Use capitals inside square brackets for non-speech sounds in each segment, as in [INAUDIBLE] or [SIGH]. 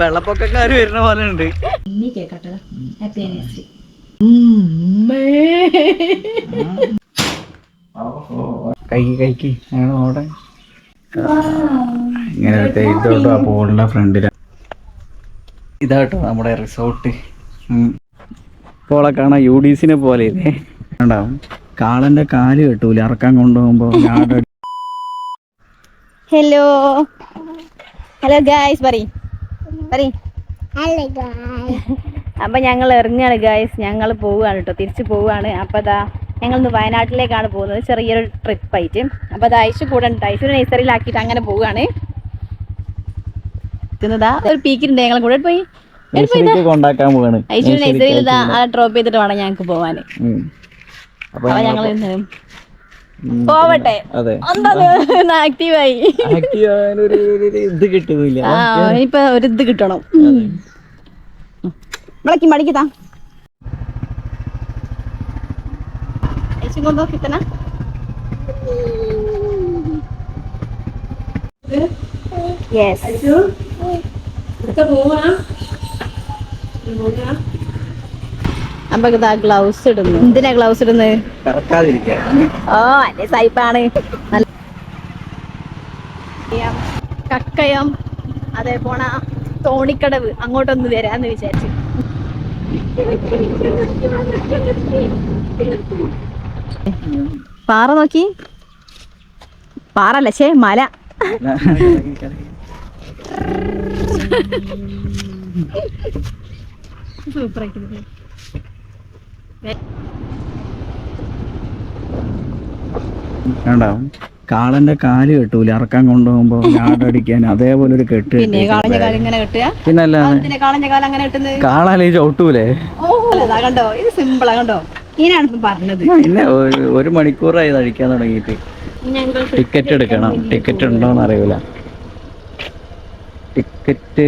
വെള്ളപ്പൊക്കക്കാര് വരുന്ന പോലെ ഉണ്ട്. കൈക്ക് കൈക്ക് ഞങ്ങൾ ഓടെ ഇങ്ങനെ തേയിട്ടോട്ടോ ആ പോളിന്റെ ഫ്രണ്ടില. ഇതാട്ടോ നമ്മുടെ റിസോർട്ട്. പോളെ കാണാൻ യു ഡി സിനെ പോലെ ഇല്ലേ? ഉണ്ടാവും കാളന്റെ കാൽ കെട്ടൂല ഇറക്കാൻ കൊണ്ടുപോകുമ്പോ. ഞാൻ ഹലോ ഹലോ ഗായ്സ് പറ പറ അപ്പൊ ഞങ്ങൾ ഇറങ്ങാണ് ഗായ്സ്. ഞങ്ങൾ പോവുകയാണ് കേട്ടോ. തിരിച്ചു പോവുകയാണ്. അപ്പൊ അതാ ഞങ്ങൾ ഇന്ന് വയനാട്ടിലേക്കാണ് പോകുന്നത്. ചെറിയൊരു ട്രിപ്പ് ആയിട്ട് അപ്പൊ അത് ഐശു കൂടെ ഉണ്ട് ഐശു നഴ്സറിയിലാക്കിയിട്ട് അങ്ങനെ പോവുകയാണ്. ഇതാ ഒരു പീക്കിട്ടുണ്ട് ഞങ്ങൾ കൂടെ പോയി. ഐശു നഴ്സറിയിൽ ഡ്രോപ്പ് ചെയ്തിട്ട് വേണം ഞങ്ങൾക്ക് പോവാൻ ഉം. അപ്പൊ ഞങ്ങൾ. പോവട്ടെ. ആക്റ്റീവായി ഇത് കിട്ടുന്നില്ല. ഇനിയിപ്പൊ ഒരു ഇത് കിട്ടണം. വിളക്കി മടിക്കത്താ കൊണ്ടോ കിട്ടണ? യെസ് അപ്പൊ ഇതാ ഗ്ലൗസ് ഇടുന്നു. എന്തിനാ ഗ്ലൗസ് ഇടുന്നത് ഓ അല്ലേ സൈപ്പാണ്. നല്ല കക്കയം അതേ പോണ തോണിക്കടവ് അങ്ങോട്ടൊന്ന് വരാന്ന് വിചാരിച്ചു. പാറ നോക്കി. പാറല്ല ശേ മല. സൂപ്പർ കാളന്റെ കാൽ കെട്ടൂല. ഇറക്കാൻ കൊണ്ടുപോകുമ്പോ ഞാടടിക്കാൻ അതേപോലെ ഒരു കെട്ട് പിന്നെ കാളഞ്ഞ കാലം ഇങ്ങനെ കിട്ടുക? പിന്നല്ലാതെ പിന്നെ കാളഞ്ഞ കാലം അങ്ങനെ കിട്ടുന്നത്? കാളാലേ ചവിട്ടൂലേ? കണ്ടോ? ഇത് സിമ്പിളാ കണ്ടോ? പറഞ്ഞത്. പിന്നെ ഒരു- മണിക്കൂറായി അഴിക്കാൻ തുടങ്ങിട്ട് തുടങ്ങിയിട്ട്. ടിക്കറ്റ് എടുക്കണം. ടിക്കറ്റ് ഉണ്ടോന്ന് അറിയൂല. ടിക്കറ്റ്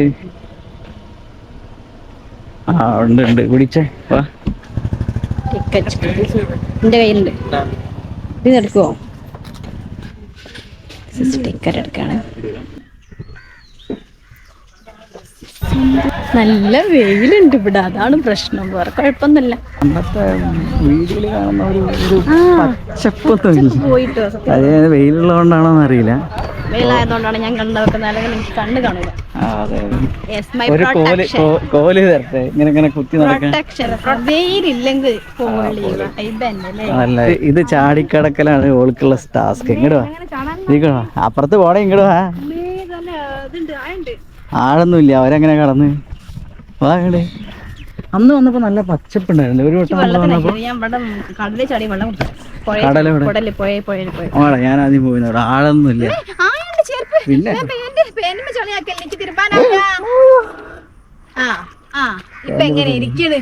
ആ ഉണ്ട് ഉണ്ട്. വിളിച്ചേ. വാ. ടിക്കറ്റ് എന്റെ കയ്യിലുണ്ട്. ഇത് എടുക്കുവോ? സ്റ്റിക്കർ എടുക്കാണ്. നല്ല വെയിലുണ്ട് ഇവിടെ. അതാണ് പ്രശ്നം. വേറെ കുഴപ്പമൊന്നുമില്ല. പണ്ടത്തെ വീഡിയോയിൽ കാണുന്ന ഒരു പച്ചപ്പൊന്നും പോയിട്ടോ? അതേ വെയിലുള്ളതുകൊണ്ടാണോ അറിയില്ല വെയിലായതുകൊണ്ടാണ് ഞാൻ കണ്ടു വെക്കുന്നത് അല്ലെങ്കിൽ എനിക്ക് കണ്ണ് കാണൂല ആ, മൈ ഒരു കോൽ പ്രൊട്ടക്ഷൻ കോ- കോൽ തരട്ടെ? ഇങ്ങനെ ഇങ്ങനെ കുത്തി നടക്കാൻ. പ്രൊട്ടക്ഷൻ വെയിലില്ലെങ്കിൽ പോളി ഇതന്നെ നല്ല ഇത് ചാടിക്കടക്കലാണ് ഓൾക്കുള്ള ടാസ്ക് ഇങ്ങോട്ട് വാ. അപ്പുറത്ത് പോടെ ഇങ്ങോട്ട് വാ. ഇല്ല അവരങ്ങനെ കടന്ന്? വാ അന്ന് വന്നപ്പോ നല്ല പച്ചപ്പുണ്ടായിരുന്നു. ഒരു വട്ടം? കുടൽ ഞാൻ ആദ്യം പോയിരുന്നു അവിടെ ആഴൊന്നുമില്ല ആ എന്റെ ചെരുപ്പ് പിന്നെ? ഇപ്പൊ എങ്ങനെ ഇരിക്കണ്?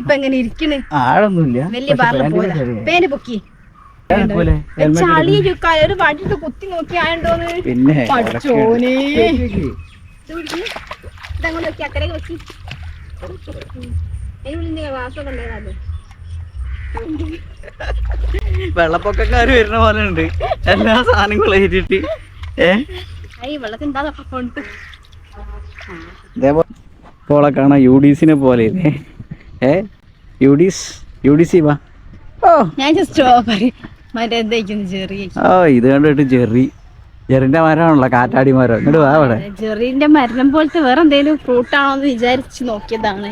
ഇപ്പൊ എങ്ങനെ ഇരിക്കണ്? വലിയ പോലെ പൊക്കി. ഒരു വടിയിട്ട് കുത്തി നോക്കി ആയണ്ടോന്ന് പിന്നെ പഠിച്ചോനെ. ഇതങ്ങോട്ട് വരുന്ന പോലെ ഉണ്ട്. എല്ലാ സാധനങ്ങളും ഏറ്റിട്ട് പോളെ കാണാൻ യു ഡി സിനെ പോലെ A U D U D C വാ. ഓ. ഞാൻ സ്ട്രോബറി ഓ ഇത് കണ്ടിട്ട് ജെറി. ജെറിന്റെ മരമാണല്ലോ കാറ്റാടി മരം. ഇങ്ങോട്ട് വാ അവിടെ. ജെറിന്റെ മരണം പോലത്തെ വേറെ എന്തെങ്കിലും ഫ്രൂട്ട് ആണോ എന്ന് വിചാരിച്ചു നോക്കിയതാണ്.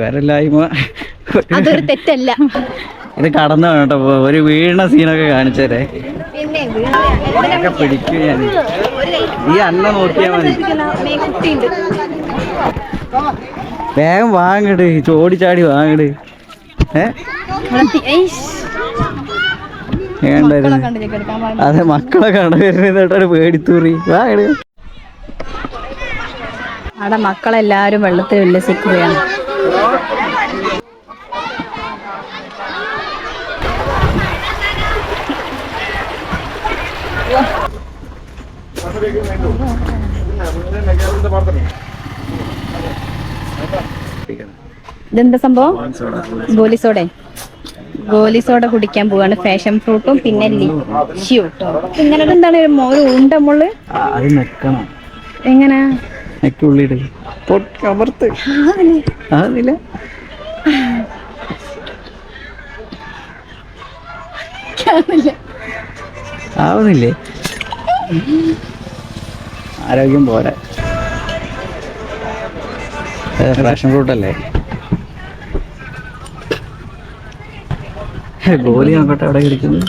വരല്ലായ്മ അതൊരു തെറ്റല്ല. ഇത് കടന്നു വേണം കേട്ടോ. ഒരു വീണ സീനൊക്കെ കാണിച്ചേരെ. ഒക്കെ പിടിക്കും ഞാൻ ഈ അന്ന നോക്കിയാ മതി. വേഗം വാങ്ങട്. ചോടിച്ചാടി വാങ്ങട്. അതെ മക്കളെ കട വരുന്നതായിട്ടൊരു പേടിത്തൂറി. വാങ്ങട്. അവിടെ മക്കളെല്ലാരും വെള്ളത്തിൽ ഉല്ലസിക്കുകയാണ് ഇതെന്താ സംഭവം? ഗോലി സോഡ ഗോലി സോഡ കുടിക്കാൻ പോവാണ്. ഫാഷൻ ഫ്രൂട്ടും പിന്നെ ലിഷ്യൂ കേട്ടോ ഇങ്ങനെ എന്താണ് ഒരു ഉണ്ട മുള്ളു എങ്ങനെ? ആവുന്നില്ലേ? ആരോഗ്യം പോരാ. റേഷൻ ഫ്രൂട്ടല്ലേ ഗോലി നോക്കട്ടെ അവിടെ കിടക്കുന്നു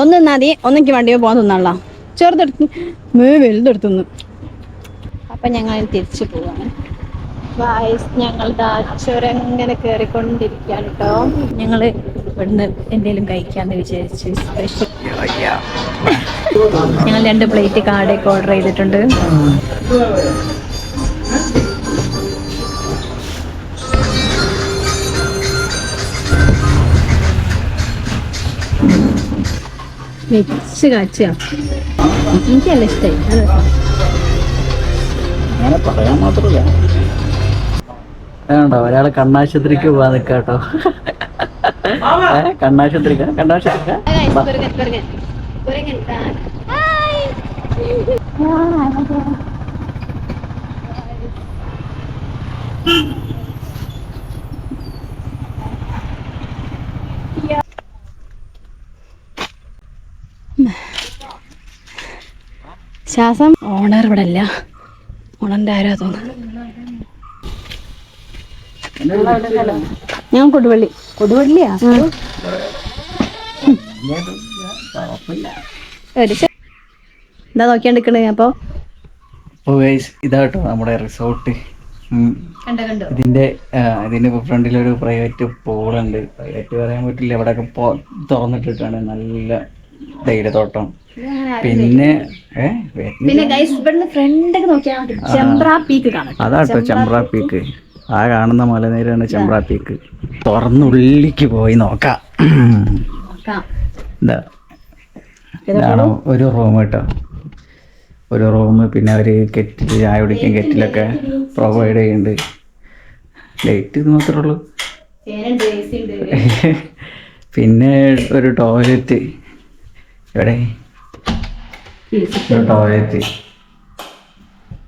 ഒന്ന് നദി ഒന്നെങ്കിൽ വണ്ടിയോ പോകാൻ തിന്നാള ചെറുതെടുത്ത് വലുതെടുത്തുന്നു അപ്പൊ ഞങ്ങൾ തിരിച്ചു പോവാണ്. ഗായ്സ് ഞങ്ങൾ ദാ ചുരം ഇങ്ങനെ കയറിക്കൊണ്ടിരിക്കുകയാണ് കേട്ടോ ഞങ്ങൾ ഇവിടുന്ന് എന്തെങ്കിലും കഴിക്കാന്ന് വിചാരിച്ചു സ്പെഷ്യൽ ഞങ്ങൾ രണ്ട് പ്ലേറ്റ് കാടയൊക്കെ ഓർഡർ ചെയ്തിട്ടുണ്ട്. വെച്ച് കാച്ചാ എനിക്കല്ല ഇഷ്ടമായി അങ്ങനെ പറയാൻ മാത്രല്ല. വേണ്ട ഒരാൾ കണ്ണാശുപത്രിക്ക് പോവാൻ നിക്കാട്ടോ കണ്ണാശുപത്രി ശ്വാസം ഓണർ ഇവിടെ അല്ല ഓണന്റെ ആരാ തോന്നുന്നു. ഞാൻ കൊടുവള്ളി. കൊടുവള്ളിയാ? എന്താ നോക്കിയാണ്ടിക്കണേ അപ്പൊ. ഇതാട്ടോ നമ്മുടെ റിസോർട്ട് ഇതിന്റെ കണ്ടോ ഇതിന്റെ ഫ്രണ്ടിൽ ഒരു ഫ്രണ്ടിലൊരു പ്രൈവറ്റ് പൂളുണ്ട് പ്രൈവറ്റ് പറയാൻ പറ്റില്ല. ഇവിടെയൊക്കെ പൊ- തുറന്നിട്ടിട്ടാണ് നല്ല തേയിലത്തോട്ടം പിന്നെ പിന്നെ ഇവിടുന്ന് ഫ്രണ്ടൊക്കെ നോക്കിയാൽ അതാട്ടോ ചെമ്പ്ര പീക്ക് ആ കാണുന്ന മലനിരയാണ് ചെമ്പ്ര പീക്ക് തുറന്നുള്ളിക്ക് പോയി നോക്കാം. നോക്കാം. ഇതാ. ഇതാണ് ഒരു റൂം കേട്ടോ. ഒരു റൂം പിന്നെ അവർ കെറ്റിൽ ചായ കുടിക്കാൻ കെറ്റിലൊക്കെ പ്രൊവൈഡ് ചെയ്യുന്നുണ്ട്. ലൈറ്റ് ഇത് മാത്രമേ ഉള്ളൂ. [LAUGHS] പിന്നെ ഒരു ടോയ്ലറ്റ് എവിടെ? ഒരു ടോയ്ലറ്റ്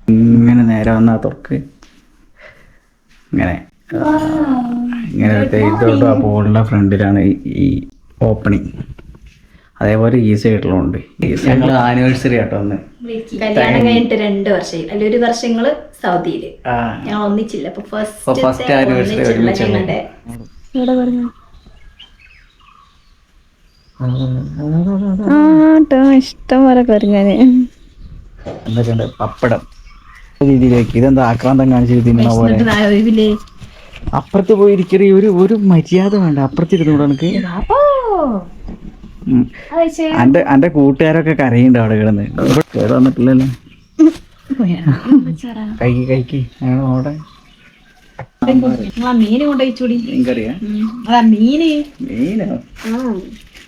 ഇങ്ങനെ നേരെ വന്നാ തുറക്ക്. ഇങ്ങനെ. ഇങ്ങനെ തേയിലത്തോട്ടും ആ പോളിന്റെ ഫ്രണ്ടിലാണ് ഈ- ഈ ഓപ്പണിങ് അതേപോലെ ഈ സൈഡിലുണ്ട് ഉണ്ട് ആനിവേഴ്സറി ആട്ടോ ഒന്ന് കല്യാണം കഴിഞ്ഞിട്ട് രണ്ട് വർഷം അല്ല ഒരു വർഷങ്ങൾ സൗദിയിൽ. ഞങ്ങൾ ഒന്നിച്ചില്ല. അപ്പൊ ഫസ്റ്റ് ഫസ്റ്റ് ആനിവേഴ്സറി ഇഷ്ടം പോലെ കറിഞ്ഞാന് എന്തൊക്കെയുണ്ട്? പപ്പടം. രീതിയിലേക്ക്. ഇതെന്താ ആക്രാന്തം കാണിച്ചിരുന്ന പോലെ. അപ്പുറത്ത് പോയിരിക്കറി ഒരു ഒരു മര്യാദ വേണ്ട. അപ്പുറത്തിരുന്നൂടെ എനിക്ക്. എന്റെ എന്റെ അന്റെ കൂട്ടുകാരൊക്കെ കരയുണ്ട് അവിടെ കിടന്ന്. കേട് വന്നിട്ടില്ലല്ലോ. കൈക്ക് കൈക്ക്. ഞങ്ങൾ അവിടെ മീന് കൊണ്ടുപോയിച്ചൂടി മീൻകറിയാ? അതാ മീന്. മീനോ?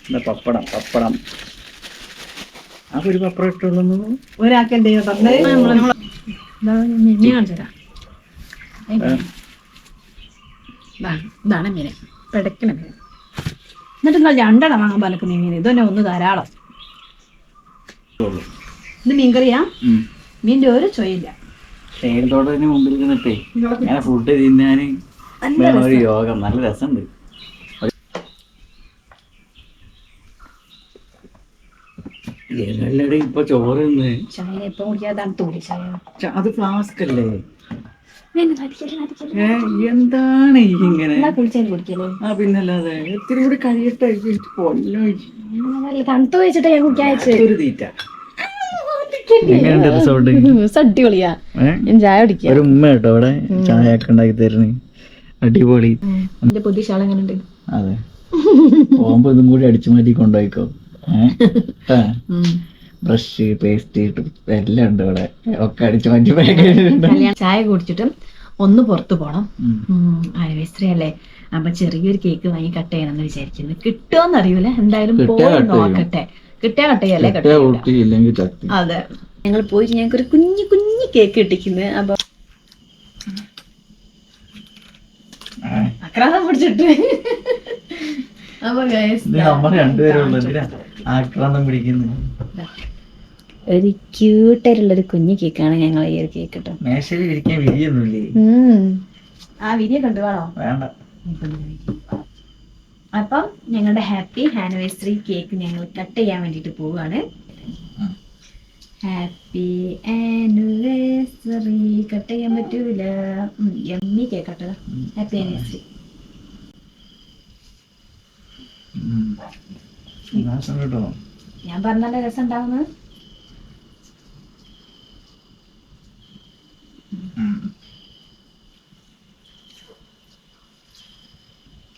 എന്താ പപ്പടം പപ്പടം. ഒരു പപ്പടം ഇട്ടുള്ളൂ ഒരാൾക്ക് എന്തെങ്കിലും ഇതാണ് മീന് പിടക്കണ മീൻ. എന്നിട്ട് നിങ്ങൾ രണ്ടെണ്ണം വാങ്ങാൻ പലക്കുന്ന മീൻ. ഇതന്നെ ഒന്ന് ധാരാളം. ഇത് മീൻകറിയാ? മീന്റെ ഒരു ചൊയില്ല തേയിലത്തോട്ടത്തിന് മുമ്പിൽ നിന്നിട്ടേ ഞാൻ ഫുഡ് തിന്നാന് വേണം യോഗം. നല്ല രസമുണ്ട്. എല്ലടി ഇപ്പൊ ചോറ് ചായ കുടിക്കാതാണ് തൂലി ചായ. അത് ഫ്ലാസ്ക് അല്ലേ എന്താണ് ഇങ്ങനെ? ആ പിന്നല്ലാതെ ഇത്തിരി കൂടി കഴിയട്ടെ കൊല്ലോ തണുത്ത് വെച്ചിട്ട് ഞാൻ തീറ്റ. അടിപൊളിയാ. ഞാൻ ചായ കുടിക്കാം. ഒരു ഉമ്മ കേട്ടോ അവിടെ ചായ ഒക്കെ ഉണ്ടാക്കി തരുന്നു. അടിപൊളി. എന്റെ പുതിയ ശാളെങ്ങനെ അതെ. പോകുമ്പോ ഇതും കൂടി അടിച്ചു മാറ്റി കൊണ്ടുപോയിക്കോ. ബ്രഷ് പേസ്റ്റ് എല്ലാം ഉണ്ട് ഇവിടെ. ഒക്കെ അടിച്ച് കല്യാണം ചായ കുടിച്ചിട്ടും ഒന്ന് പുറത്തു പോണം. ആനിവേഴ്സറി അല്ലേ അപ്പൊ ചെറിയൊരു കേക്ക് വാങ്ങി കട്ട് ചെയ്യണമെന്ന് വിചാരിക്കുന്നു. കിട്ടുമോന്ന് അറിയൂല എന്തായാലും പോയി നോക്കട്ടെ. കിട്ടിയാ കട്ട് ചെയ്യല്ലേ അതെ. ഞങ്ങൾ പോയിട്ട് ഞങ്ങൾക്ക് ഒരു കുഞ്ഞു കുഞ്ഞു കേക്ക് കിട്ടിക്കുന്നു. അപ്പൊ ആക്രാന്തം പിടിച്ചിട്ട്. നമ്മൾ രണ്ടുപേരും ഉള്ളു. എന്തിനാ ആക്രാന്തം പിടിക്കുന്നു? ഒരു ക്യൂട്ടായിട്ടുള്ള ഒരു കുഞ്ഞു കേക്കാണ് ഞങ്ങൾ ഈ ഒരു കേക്ക് കേട്ടോ മേശയിൽ ഇരിക്കാൻ വിരിയൊന്നുമില്ലേ ആ വീഡിയോ കണ്ടു വേണോ വേണ്ട. അപ്പം ഞങ്ങളുടെ ഹാപ്പി ആനിവേഴ്സറി കേക്ക് ഞങ്ങൾ കട്ട് ചെയ്യാൻ വേണ്ടിട്ട് പോവാണ്. ഹാപ്പി ആനിവേഴ്സറി കട്ട് ചെയ്യാൻ പറ്റൂല. എമ്മി കേക്ക് കേട്ടോ ഹാപ്പി ആനിവേഴ്സറി നാശം കേട്ടോ. ഞാൻ പറഞ്ഞാലേ രസം ഉണ്ടാവുന്നത്.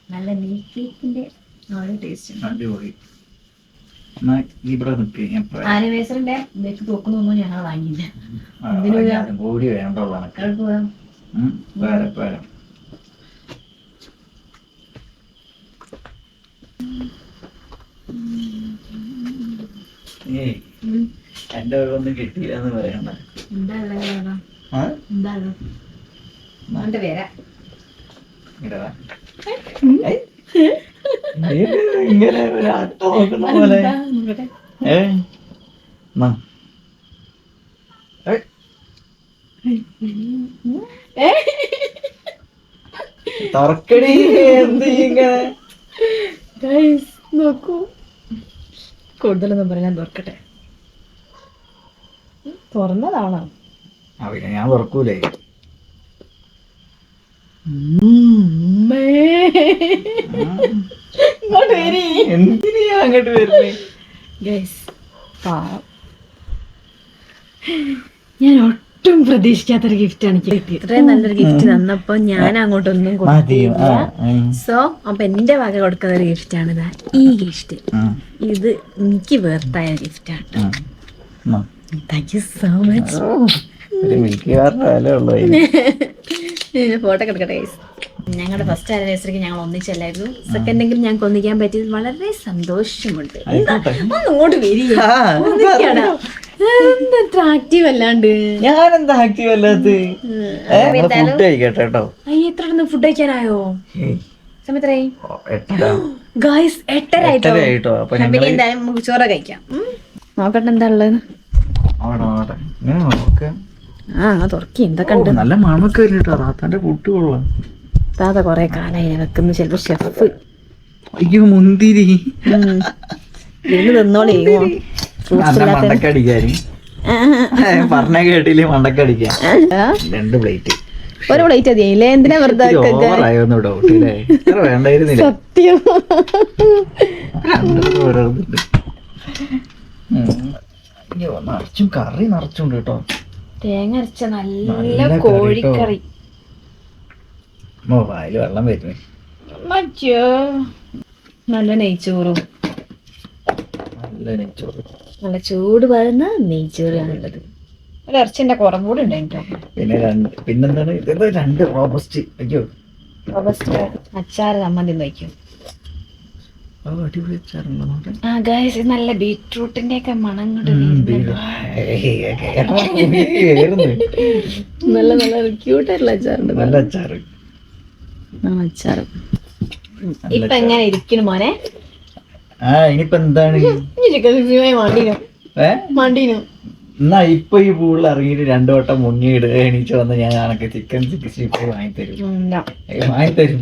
നല്ല മിൽക്ക് കേക്കിന്റെ നല്ല ടേസ്റ്റ് ഉണ്ട്? അടിപൊളി. ആനിവേഴ്സറിന്റെ ബേക്ക് തോക്കുന്നൊന്നും ഞങ്ങൾ വാങ്ങിയില്ല. ആ, എന്തിനു ഞാൻ കൂടി വേണ്ടുള്ള കണക്ക് എവിടെ പോവാം ഉം, വരാം, വരാം. ഏയ് എന്റെ ഒന്നും കിട്ടിയില്ല എന്ന് പറയണ്ട എന്താ ഉള്ളത് അവിടെ? ആ? എന്താ ഉള്ളത്? അങ്ങോട്ട് എന്റെ ഇങ്ങട് കിട്ടിയില്ല എന്ന് പറയണ്ട ഇങ്ങനെ ഒരു ആട്ട നോക്കുന്ന പോലെ. ഏ? തുറക്കടി എന്ത് ഇങ്ങനെ? നോക്കൂ. കൂടുതലൊന്നും പറയാൻ തുറക്കട്ടെ. തുറന്നതാണോ? ഞാൻ തുറക്കൂലേ. ഉമ്മേ. ഇങ്ങോട്ട് വരി. എന്തിനാ അങ്ങോട്ട് വരുന്നേ. ഗൈസ് പാവം. ഞാൻ ഒട്ടും പ്രതീക്ഷിക്കാത്തൊരു ഗിഫ്റ്റ് ആണ് കിട്ടിയത് ഇത്രയും നല്ലൊരു ഗിഫ്റ്റ് തന്നപ്പോ ഞാൻ അങ്ങോട്ടൊന്നും കൊടുത്തില്ല. സോ അപ്പൊ എന്റെ വക കൊടുക്കുന്ന ഒരു ഗിഫ്റ്റ് ആണ് ഇതാ ഈ ഗിഫ്റ്റ് ഇത് എനിക്ക് വേർത്തായ ഗിഫ്റ്റ് ആണ്. Thank you so much photo കിടക്കട്ടെ ഞങ്ങളുടെ ഫസ്റ്റ് ആനിവേഴ്സറിക്ക് ഞങ്ങൾ ഒന്നിച്ചല്ലായിരുന്നു. സെക്കൻഡ് എങ്കിലും ഞങ്ങൾക്ക് ഒന്നിക്കാൻ പറ്റിയത് വളരെ സന്തോഷമുണ്ട്. ഇങ്ങോട്ട് വരിക എന്ത് ആക്റ്റീവ് അല്ലാണ്ട്? ഞാനെന്താ ആക്റ്റീവ് അല്ലാത്ത ഫുഡ് കഴിക്കട്ടെ കേട്ടോ. അയ്യ എത്ര ഫുഡ് കഴിക്കാനായോ? ഏയ്, സമയത്രേ ഓ, എട്ടര. ഗായ്സ് എട്ടരായിട്ടോ എട്ടര ആയിട്ടോ. അപ്പൊ പിന്നെ ഞങ്ങൾ എന്തായാലും നമുക്ക് ചോറ കഴിക്കാം. നോക്കട്ടെ എന്താ ഉള്ളത്? ആ തുറക്കി. എന്തൊക്കെ നല്ല മണമൊക്കെ വരും കേട്ടോ റാത്താന്റെ പുട്ട് കൊള്ളാം. താത്ത കൊറേ കാലായി വെക്കുന്നു ചിലപ്പോ ഷെഫ് അയ്യോ മുന്തിരി. ഇരുന്ന് തിന്നോളേ. പറഞ്ഞ കേട്ടില്ലേ മണ്ടക്കടിക്കാൻ? രണ്ട് പ്ലേറ്റ്. ഒരു പ്ലേറ്റ് മതിയില്ലേ എന്തിനാ വെറുതെ സത്യം. നിറച്ചും കറി നിറച്ചുണ്ട് കേട്ടോ. തേങ്ങ അരച്ച നല്ല നല്ല കോഴിക്കറി. വായിൽ വെള്ളം വരുന്നു. നല്ല നെയ്ച്ചോറും. നല്ല ചൂട് വരുന്ന നെയ്ച്ചോറാണുള്ളത് ഒരു ഇറച്ചിന്റെ കുറവ് കൂടെ ഉണ്ടായിട്ടോ പിന്നെ രണ്ട് പിന്നെന്താണ്? ഇത് രണ്ട് റോബസ്റ്റ്. അയ്യോ. വയ്ക്കും ഓ അടിപൊളി അച്ചാറുണ്ടോ നോട്ടെ ആ ഗൈസ് നല്ല ബീട്രൂട്ടിന്റെ ഒക്കെ മണം നല്ല നല്ല ക്യൂട്ടായിട്ടുള്ള അച്ചാറുണ്ട്. നല്ല അച്ചാറ്. ആ അച്ചാറ്. ഇപ്പൊ എങ്ങനെ ഇരിക്കുന്നു മോനെ? ആ ഇനിയിപ്പോ എന്താണ്? എന്നാ ഇപ്പൊ ഈ പൂളിൽ ഇറങ്ങിയിട്ട് രണ്ടു വട്ടം മുങ്ങിയിടുക എണീച്ച് വന്ന് ഞാൻ കണക്ക് ചിക്കൻ സിക്സ്റ്റി ഫൈവ് വാങ്ങിത്തരും. വാങ്ങിത്തരും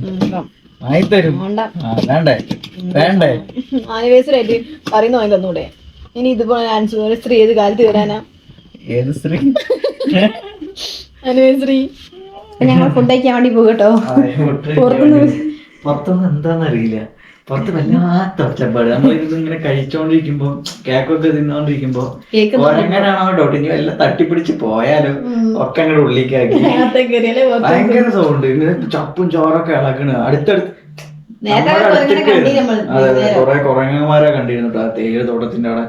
വാങ്ങിത്തരും. വേണ്ട. വേണ്ടേ? വേണ്ടേ? ആനിവേഴ്സറി ആയിട്ട് പറയുന്ന വാങ്ങി തന്നൂടെ. ഇനി ഇതുപോലെ സ്ത്രീ ഏത് കാലത്ത് വരാനാ? ഏത് സ്ത്രീ? ആനിവേഴ്സറി ഞങ്ങൾ ഫുഡ് കഴിക്കാൻ വേണ്ടി പോകട്ടോ പുറത്തുനിന്ന് എന്താന്നറിയില്ല പുറത്ത് വല്ലാത്ത ഒച്ചപ്പാട്. നമ്മളിത് ഇങ്ങനെ കഴിച്ചോണ്ടിരിക്കുമ്പോ കേക്കൊക്കെ തിന്നോണ്ടിരിക്കുമ്പോ ഓരങ്ങനാണോ ഡൗട്ട് ഇനി വല്ല തട്ടിപ്പിടിച്ച് പോയാലോ? ഒക്കെ അങ്ങോട്ട് ഉള്ളിക്കാക്കി. ഭയങ്കര സൗണ്ട് ഇങ്ങനെ ചപ്പും ചോറൊക്കെ ഇളക്കണ് അടുത്തടുത്ത് അതെ അതെ. കൊറേ കുരങ്ങന്മാരെ കണ്ടിരുന്നു ആ തേയില തോട്ടത്തിന്റെ അവിടെ.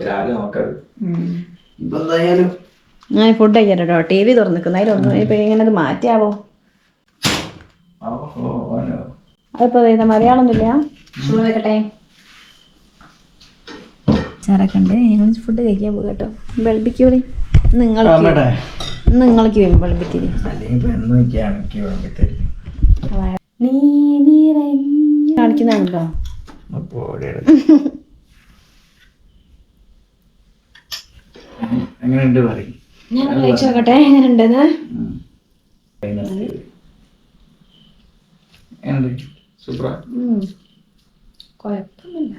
രാവിലെ നോക്കാറ് ഇപ്പൊ എന്തായാലും ഞാൻ ഫുഡ് കഴിക്കാനോ ടി വി തുറന്നിക്കുന്നു. അതിലൊന്നും ഇപ്പൊ ഇങ്ങനെ അത് മാറ്റിയാവോ? ഓഹോ, ഓനോ. അതിപ്പോ ഇത് മലയാളമൊന്നുമില്ല. ചൂട് വെക്കട്ടെ ചാറൊക്കെ ഞങ്ങൾ ഫുഡ് കഴിക്കാൻ പോകും കേട്ടോ. വെളുപ്പിക്കൂടി നിങ്ങൾക്ക്? നിങ്ങൾക്ക് വെളുപ്പിത്തിരി നീ അപ്പോ ഇവിടെ- എങ്ങനെയുണ്ട് പറയും? ഞാൻ കഴിച്ചു നോക്കട്ടെ എങ്ങനെ ഉണ്ടെന്ന് എങ്ങനെയുണ്ട്? സൂപ്പറാ. കുഴപ്പമില്ല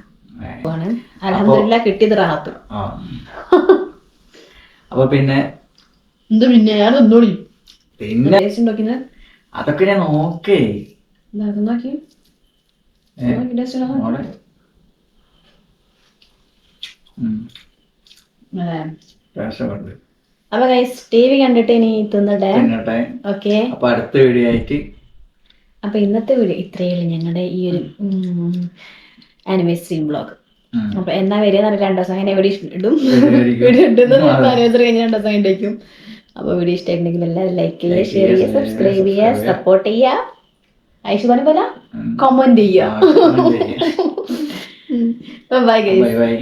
അലഹമില്ല കിട്ടിയത് റാഹത്ത്. അപ്പൊ പിന്നെ? എന്ത് പിന്നെ? ഞാൻ ഒന്നോളി പിന്നെ അതൊക്കെ ഞാൻ നോക്കേ. നോക്കി. അപ്പൊ ഗൈസ് ടി വി കണ്ടിട്ട് ഇനി തിന്നട്ടെ? ഓക്കെ അപ്പൊ അടുത്ത വീഡിയോ ആയിട്ട് അപ്പൊ ഇന്നത്തെ വീഡിയോ ഇത്രയേ ഉള്ളൂ. ഞങ്ങളുടെ ഈ ഒരു ആനിവേഴ്സറി ബ്ലോഗ്. അപ്പൊ എന്നാ വരിക രണ്ടു ദിവസം അങ്ങനെ വീഡിയോ ഇടും. വീഡിയോ ഇടുന്നത് ആനിവേഴ്സറി കഴിഞ്ഞ രണ്ടു ദിവസം കഴിഞ്ഞേക്കും അപ്പൊ വീഡിയോ ഇഷ്ടമായിട്ടുണ്ടെങ്കിൽ എല്ലാവരും ലൈക്ക് ചെയ്യുക ഷെയർ ചെയ്യുക, സബ്സ്ക്രൈബ് ചെയ്യുക. സപ്പോർട്ട് ചെയ്യുക. ഐഷു പറഞ്ഞ പോലെ. കമന്റ് ചെയ്യുക. ബൈ. ബൈ